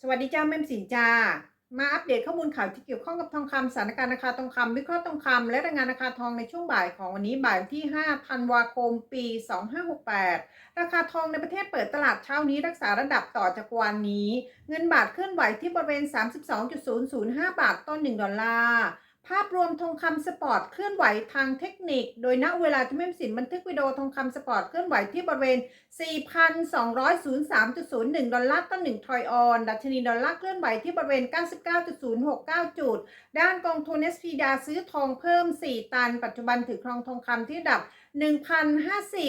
สวัสดีจ้าแม่มสินจ้า มาอัปเดตข้อมูลข่าวที่เกี่ยวข้องกับทองคำสถานการณ์ราคาทองคำวิเคราะห์ทองคำและรายงานราคาทองในช่วงบ่ายของวันนี้บ่ายที่ 5 ธันวาคม ปี 2568 ราคาทองในประเทศเปิดตลาดเช้านี้รักษาระดับต่อจากวันนี้ เงินบาทเคลื่อนไหวที่บริเวณ 32.005 บาทต่อ1ดอลลาร์ ภาพรวมทองคำสปอร์ตเคลื่อนไหวทางเทคนิค โดยณเวลาที่แม่สินบันทึกวิดีโอทองคำสปอร์ตเคลื่อนไหวที่บริเวณ 4,203.01 ดอลลาร์ต่อ1ทรอยออน ดัชนีดอลลาร์เคลื่อนไหวที่บริเวณ 99.069 จุด ด้านกองทุน SP ดาซื้อทองเพิ่ม 4 ตัน ปัจจุบันถือครองทองคำที่ดับ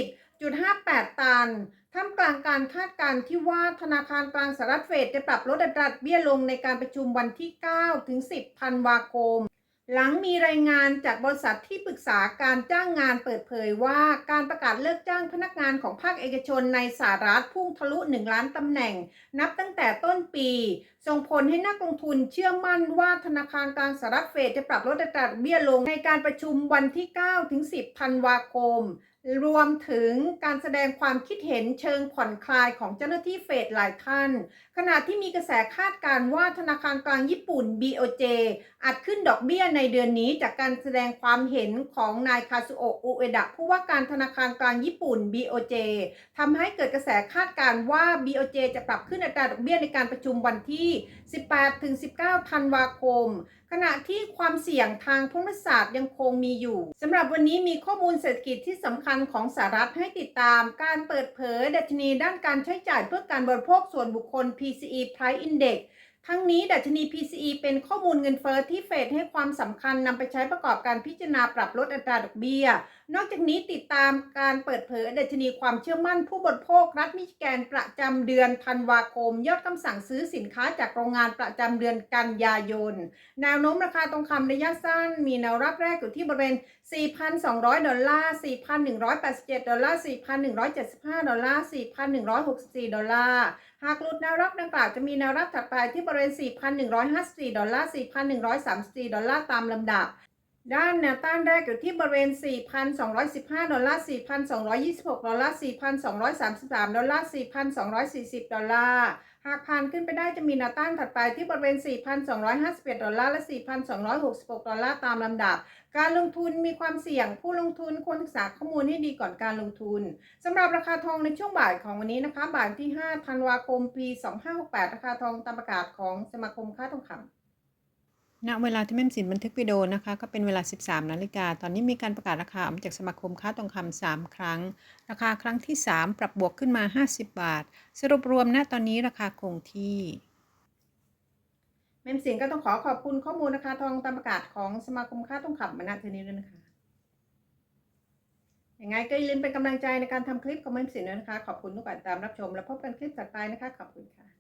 1,050.58 ตันท่ามกลางการคาดการณ์ที่ว่าธนาคารกลางสหรัฐเฟดจะปรับลดอัตราเบี้ยลงในการประชุมวันที่ 9 ถึง 10 ธันวาคม หลังมีรายงานจากบริษัทที่ปรึกษาการจ้างงานเปิดเผยว่าการประกาศเลิกจ้างพนักงานของภาคเอกชนในสหรัฐพุ่งทะลุ 1 ล้านตำแหน่ง นับตั้งแต่ต้นปี ส่งผลให้นักลงทุนเชื่อมั่นว่าธนาคารกลางสหรัฐเฟดจะปรับลดอัตราดอกเบี้ยลงในการประชุมวันที่ 9 ถึง 10 ธันวาคม รวมถึงการแสดงความคิดเห็นเชิงผ่อนคลายของเจ้าหน้าที่เฟดหลายท่าน ขณะที่มีกระแสคาดการณ์ว่าธนาคารกลางญี่ปุ่น BOJ อาจขึ้นดอกเบี้ยในเดือนนี้จากการแสดงความเห็นของนายคาซุโอะอุเอดะผู้ว่าการธนาคารกลางญี่ปุ่น BOJ ทำให้เกิดกระแสคาดการณ์ว่า BOJ จะปรับขึ้นอัตราดอกเบี้ยในการประชุมวันที่ 18-19 ธันวาคมขณะที่ความเสี่ยงทางภูมิศาสตร์ยังคงมีอยู่สำหรับวันนี้มีข้อมูลเศรษฐกิจที่สำคัญของสหรัฐให้ติดตามการเปิดเผยดัชนีด้านการใช้จ่ายเพื่อการบริโภคส่วนบุคคล PCE Price Index ทั้งนี้ดัชนี PCE เป็นข้อมูลเงินเฟ้อที่เฟดให้ความสำคัญนำไปใช้ประกอบการพิจารณาปรับลดอัตราดอกเบี้ย นอกจากนี้ติดตามการเปิดเผยดัชนีความเชื่อมั่นผู้บริโภครัฐมิชิแกนประจำเดือนธันวาคม ยอดคำสั่งซื้อสินค้าจากโรงงานประจำเดือนกันยายน แนวโน้มราคาทองคำระยะสั้น มีแนวรับแรกอยู่ที่บริเวณ 4,200 ดอลลาร์ 4,187 ดอลลาร์ 4,175 ดอลลาร์ 4,164 ดอลลาร์ หากหลุดแนวรับดังกล่าวจะมีแนวรับถัดไปที่บริเวณ 4,154 ดอลลาร์ 4,134 ดอลลาร์ตามลำดับ ด้านแนวต้านแรกอยู่ที่บริเวณ 4,215 ดอลลาร์ 4,226 ดอลลาร์ 4,233 ดอลลาร์ 4,240 ดอลลาร์ หากผ่านขึ้นไปได้จะมีแนวต้านถัดไปที่บริเวณ 4,251 ดอลลาร์ และ 4,266 ดอลลาร์ตามลำดับ การลงทุนมีความเสี่ยง ผู้ลงทุนควรศึกษาข้อมูลให้ดีก่อนการลงทุนสำหรับราคาทองในช่วงบ่ายของวันนี้นะคะ บ่ายที่ 5 ธันวาคม ปี 2568 ราคาทองตามประกาศของสมาคมค้าทองคำ ณเวลาที่แม่มสินบันทึกวิดีโอนะคะ ก็เป็นเวลา 13นาฬิกา ตอนนี้มีการประกาศราคาออกจากสมาคมค้าทองคำ3ครั้ง ราคาครั้งที่ 3 ปรับบวกขึ้นมา 50 บาท สรุปรวมณตอนนี้ราคาคงที่แม่มสินก็ต้องขอขอบคุณข้อมูลราคาทองตามประกาศของสมาคมค้าทองคำมาณเทอนี้ด้วยนะคะยังไงก็อย่าลืมเป็นกำลังใจในการทำคลิปของแม่มสินด้วยนะคะ ขอบคุณทุกการตามรับชม แล้วพบกันคลิปถัดไปนะคะ ขอบคุณค่ะ